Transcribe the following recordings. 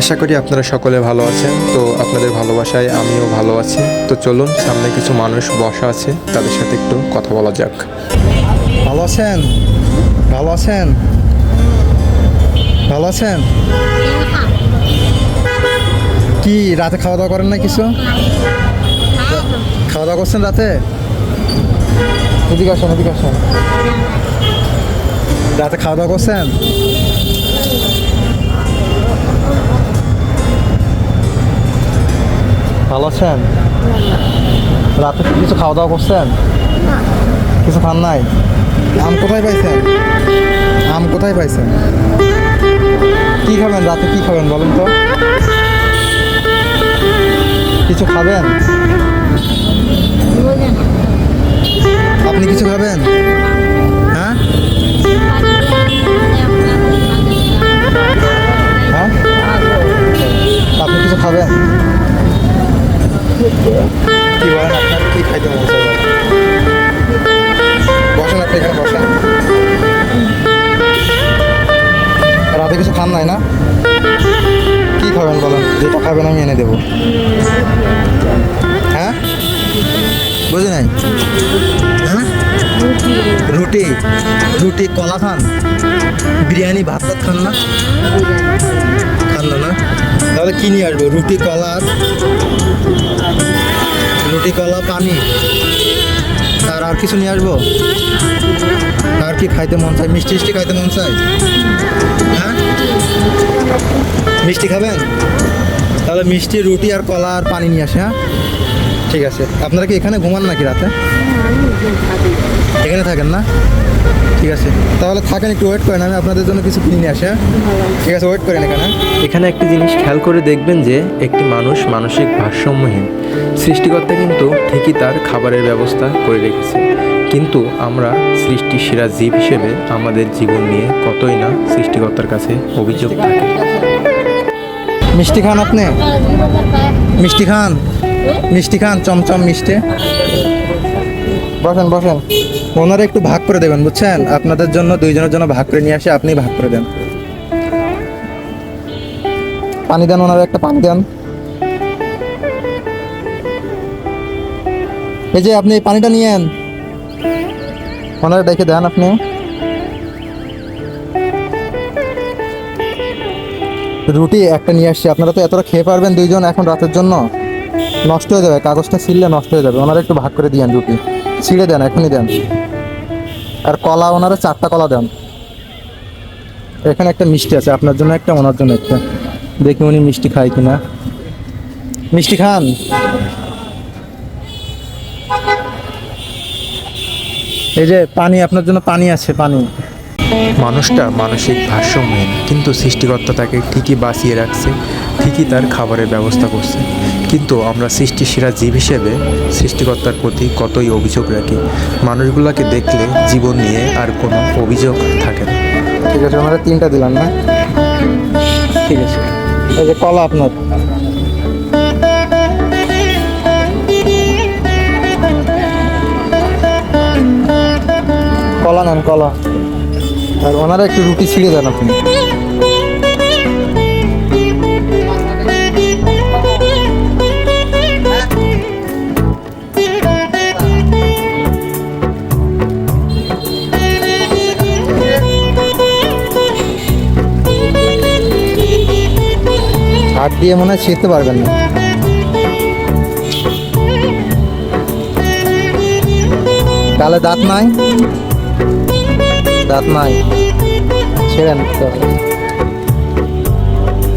আশা করি আপনারা সকলে ভালো আছেন। তো আপনাদের ভালোবাসায় আমিও ভালো আছি। তো চলুন, সামনে কিছু মানুষ বসা আছে, তাদের সাথে একটু কথা বলা যাক। ভালো আছেন? ভালো আছেন? ভালো আছেন? কি, রাতে খাওয়া দাওয়া করেন না কিছু? খাওয়া দাওয়া করছেন রাতে? এদিকে আসেন এদিকে আসেন। রাতে খাওয়া দাওয়া করছেন? ভালো আছেন? রাতে কিছু খাওয়া দাওয়া করছেন? কিছু খান নাই? আম কোথায় পাইছেন? আম কোথায় পাইছেন? কি খাবেন? রাতে কি খাবেন বলেন তো। কিছু খাবেন? রাতে নাই না? কি খাবেন বলেন? যেটা খাবেন আমি এনে দেবো। হ্যাঁ? বুঝি নাই? হ্যাঁ? রুটি। রুটি কলা খান? বিরিয়ানি, ভাত টাত খান না? খান না তাহলে কি নিয়ে আসব? রুটি, কলা রুটি, কলা, পানি। আর আর কিছু নিয়ে আসব? আর কি খাইতে মন চায়? মিষ্টি মিষ্টি খাইতে মন চাই হ্যাঁ? মিষ্টি খাবেন? তাহলে মিষ্টি, রুটি আর কলা আর পানি নিয়ে আসে হ্যাঁ? ঠিক আছে। আপনারা কি এখানে ঘুমান নাকি রাতে? এখানে থাকেন না? ঠিক আছে। তাহলে থাকেন একটু ওয়েট করেন আমি আপনাদের জন্য কিছু কিনে নিয়ে আসি হ্যাঁ? ঠিক আছে ওয়েট করেন এখানে। এখানে একটি জিনিস খেয়াল করে দেখবেন যে একটি মানুষ মানসিক ভারসাম্যহীন। সৃষ্টিকর্তা কিন্তু ঠিকই তার খাবারের ব্যবস্থা করে রেখেছে। কিন্তু আমরা সৃষ্টি সেরা জীব হিসেবে আমাদের জীবন নিয়ে কতই না সৃষ্টিকর্তার কাছে অভিযোগ থাকে। মিষ্টি খান আপনি? মিষ্টি খান? মিষ্টি খান চমচম মিষ্টি। বসেন বসেন। ওনারা একটু ভাগ করে দেবেন, বুঝছেন? আপনাদের জন্য, দুইজনের জন্য ভাগ করে নিয়ে আসে, আপনি ভাগ করে দেন। পানি দেন, ওনারা একটা পানি দেন। এই যে আপনি পানিটা নিয়েন। ওনারা ডেকে দেন আপনি। রুটি একটা নিয়ে আসছি, আপনারা তো এতটা খেয়ে পারবেন দুইজন এখন রাতের জন্য। নষ্ট হয়ে যাবে, কাগজটা ছিঁড়লে নষ্ট হয়ে যাবে। ওনারা একটু ভাগ করে দিয়েন রুটি। ছিঁড়ে দেন, এখনই দেন। আর কলা ওনারা চারটা কলা দেন। এখানে একটা মিষ্টি আছে, আপনার জন্য একটা, ওনার জন্য একটা। দেখি উনি মিষ্টি খায় কিনা। মিষ্টি খান। এই যে পানি, আপনার জন্য পানি আছে, পানি। মানুষটা মানসিক ভারসাম্যহীন, কিন্তু সৃষ্টিকর্তা তাকে ঠিকই বাঁচিয়ে রাখছে। ঠিকই তার খাবারের ব্যবস্থা করছে। কিন্তু আমরা সৃষ্টি সেরা জীব হিসেবে সৃষ্টিকর্তার প্রতি কতই অভিযোগ রাখি মানুষগুলোকে দেখলে জীবন নিয়ে আর কোনো অভিযোগ থাকে না। ঠিক আছে ওনারা তিনটা দিলাম না ঠিক আছে। এই যে কলা আপনার। কলা নেন কলা। আর ওনারা একটু রুটি ছিঁড়ে দেন আপনি। হাত দিয়ে মনে হয় ছিঁড়তে পারবেন না। গালে দাঁত নাই? দাঁত নাই। ছেড়েন তো।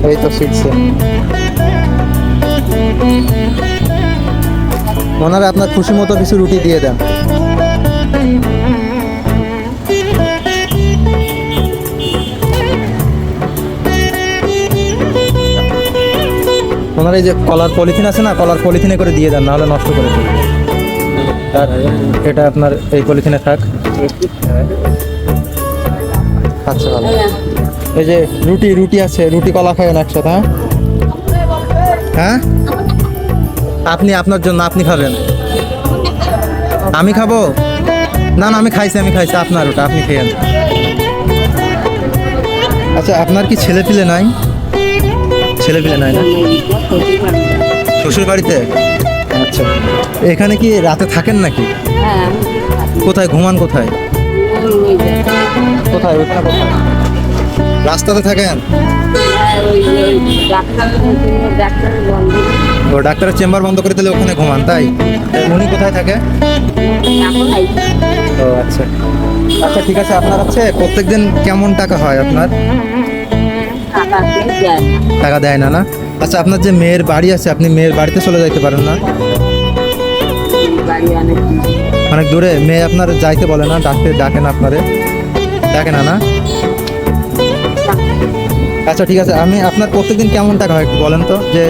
এই তো শিখছে ওনারা আপনার খুশি মতো কিছু রুটি দিয়ে দেন। ওনার এই যে কলার পলিথিন আছে না, কলার পলিথিনে করে দিয়ে দেন, নাহলে নষ্ট করে দেবে আর এটা আপনার এই পলিথিনে থাক। আচ্ছা ভালো। এই যে রুটি রুটি আছে, রুটি কলা খাবেন একসাথে হ্যাঁ? হ্যাঁ? আপনি, আপনার জন্য আপনি খাবেন। আমি খাব? না না, আমি খাইছি আমি খাইছি, আপনার ওটা, আপনি খেয়েন। আচ্ছা আপনার কি ছেলে পিলে নাই? ছেলে পেলে নাই না? শ্বশুর বাড়িতে আচ্ছা। এখানে কি রাতে থাকেন নাকি? হ্যাঁ। কোথায় ঘুমান কোথায়? কোথায় ওইখানে কোথায়? রাস্তাতে থাকেন? ও ডাক্তারের চেম্বার বন্ধ করে দিলে ওখানে ঘুমান তাই? উনি কোথায় থাকে? ও আচ্ছা। আচ্ছা ঠিক আছে আপনার হচ্ছে প্রত্যেকদিন কেমন টাকা হয় আপনার? টাকা দেয় না না? আচ্ছা আপনার যে মেয়ের বাড়ি আছে, আপনি মেয়ের বাড়িতে চলে যাইতে পারেন না? অনেক দূরে, মেয়ে আপনার যাইতে বলে না, ডাকতে ডাকে না আপনারে। ডাকে না না? আচ্ছা ঠিক আছে, আমি আপনার প্রত্যেকদিন কেমন টাকা হয় বলেন তো, যে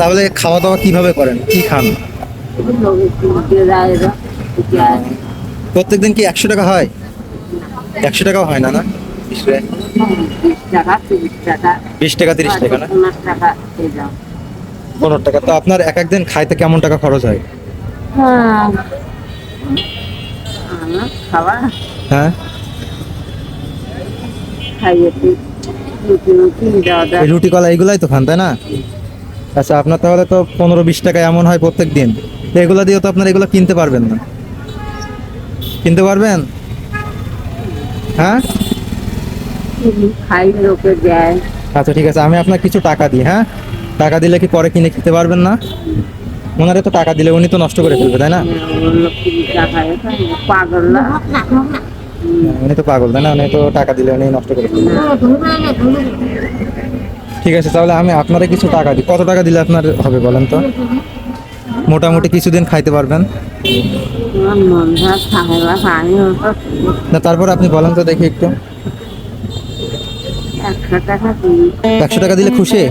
তাহলে খাওয়া দাওয়া কীভাবে করেন? কি খান? প্রত্যেকদিন কি একশো টাকা হয়? একশো টাকাও হয় না না? বিশ টাকা। তিরিশ টাকা না? পনেরো টাকা। তো আপনার এক একদিন খাইতে কেমন টাকা খরচ হয়? হ্যাঁ। রুটি কলা এগুলাই তো খান তাই না? আচ্ছা আপনার তাহলে তো পনেরো বিশ টাকা এমন হয় প্রত্যেক দিন এগুলো দিয়ে তো আপনার এগুলো কিনতে পারবেন না। কিনতে পারবেন? হ্যাঁ? খাই লোকে দেয় আচ্ছা ঠিক আছে। আমি আপনার কিছু টাকা দিই হ্যাঁ? টাকা দিলে কি পরে কিনে খেতে পারবেন না? ওনারে তো টাকা দিলে উনি তো নষ্ট করে ফেলবে তাই না? উনি তো পাগল তাই না? উনি তো টাকা দিলে উনি নষ্ট করে ফেলবে। ঠিক আছে তাহলে আমি আপনারে কিছু টাকা দিই। কত টাকা দিলে আপনার হবে বলেন তো? মোটামুটি কিছুদিন খাইতে পারবেন। না, তারপর আপনি বলেন তো দেখি একটু। একশো টাকা দিলে খুশি?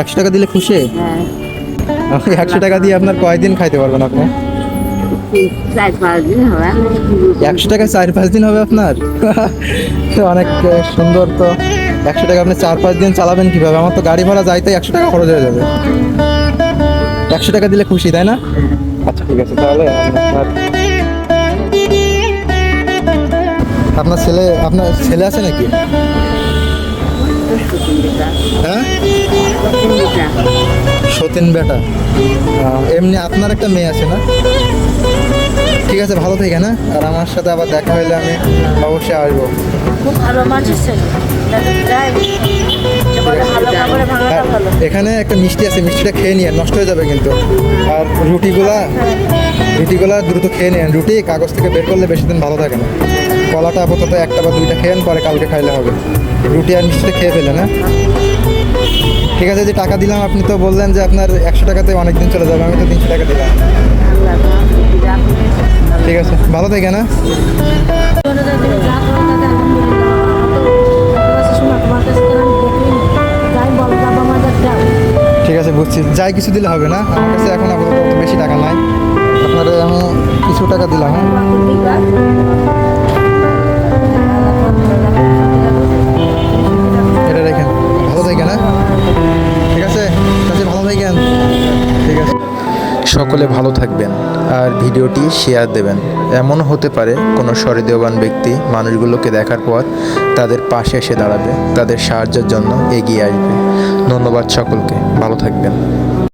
একশো টাকা দিলে খুশি? একশো টাকা দিয়ে আপনার কয়দিন খাইতে পারবেন আপনি? একশো টাকা চার পাঁচ দিন হবে আপনার? অনেক সুন্দর তো। একশো টাকা আপনি চার পাঁচ দিন চালাবেন কীভাবে? আমার তো গাড়ি ভাড়া যাইতে একশো টাকা খরচ হয়ে যাবে। একশো টাকা দিলে খুশি তাই না? আচ্ছা ঠিক আছে তাহলে আপনার আপনার ছেলে আপনার ছেলে আছে নাকি? হ্যাঁ? সতীন বেটা। এমনি আপনার একটা মেয়ে আছে না? ঠিক আছে ভালো থেকে না? আর আমার সাথে আবার দেখা হইলে আমি অবশ্যই আসব। খুব ভালো ছেলে। এখানে একটা মিষ্টি আছে, মিষ্টিটা খেয়ে নিয়ে নষ্ট হয়ে যাবে কিন্তু। আর রুটিগুলা রুটিগুলা দ্রুত খেয়ে নিন রুটি, কাগজ থেকে বের করলে বেশি দিন ভালো থাকে না। কলাটা আপাতত একটা বা দুইটা খেয়েন পরে কালকে খাইলে হবে। রুটি আর মিষ্টিটা খেয়ে ফেলে না ঠিক আছে যে টাকা দিলাম, আপনি তো বললেন যে আপনার একশো টাকাতে অনেক দিন চলে যাবে, আমি তো তিনশো টাকা দিলাম। ঠিক আছে, ভালো থেকে না বুঝছি যাই কিছু দিলে হবে না। আমার কাছে এখন আপাতত বেশি টাকা নাই। আপনারা আমি কিছু টাকা দিলাম। সকলে ভালো থাকবেন আর ভিডিওটি শেয়ার দেবেন। এমন হতে পারে কোনো সহৃদয়বান ব্যক্তি মানুষগুলোকে দেখার পর তাদের পাশে এসে দাঁড়াবে, তাদের সাহায্যের জন্য এগিয়ে আসবে। ধন্যবাদ সকলকে, ভালো থাকবেন।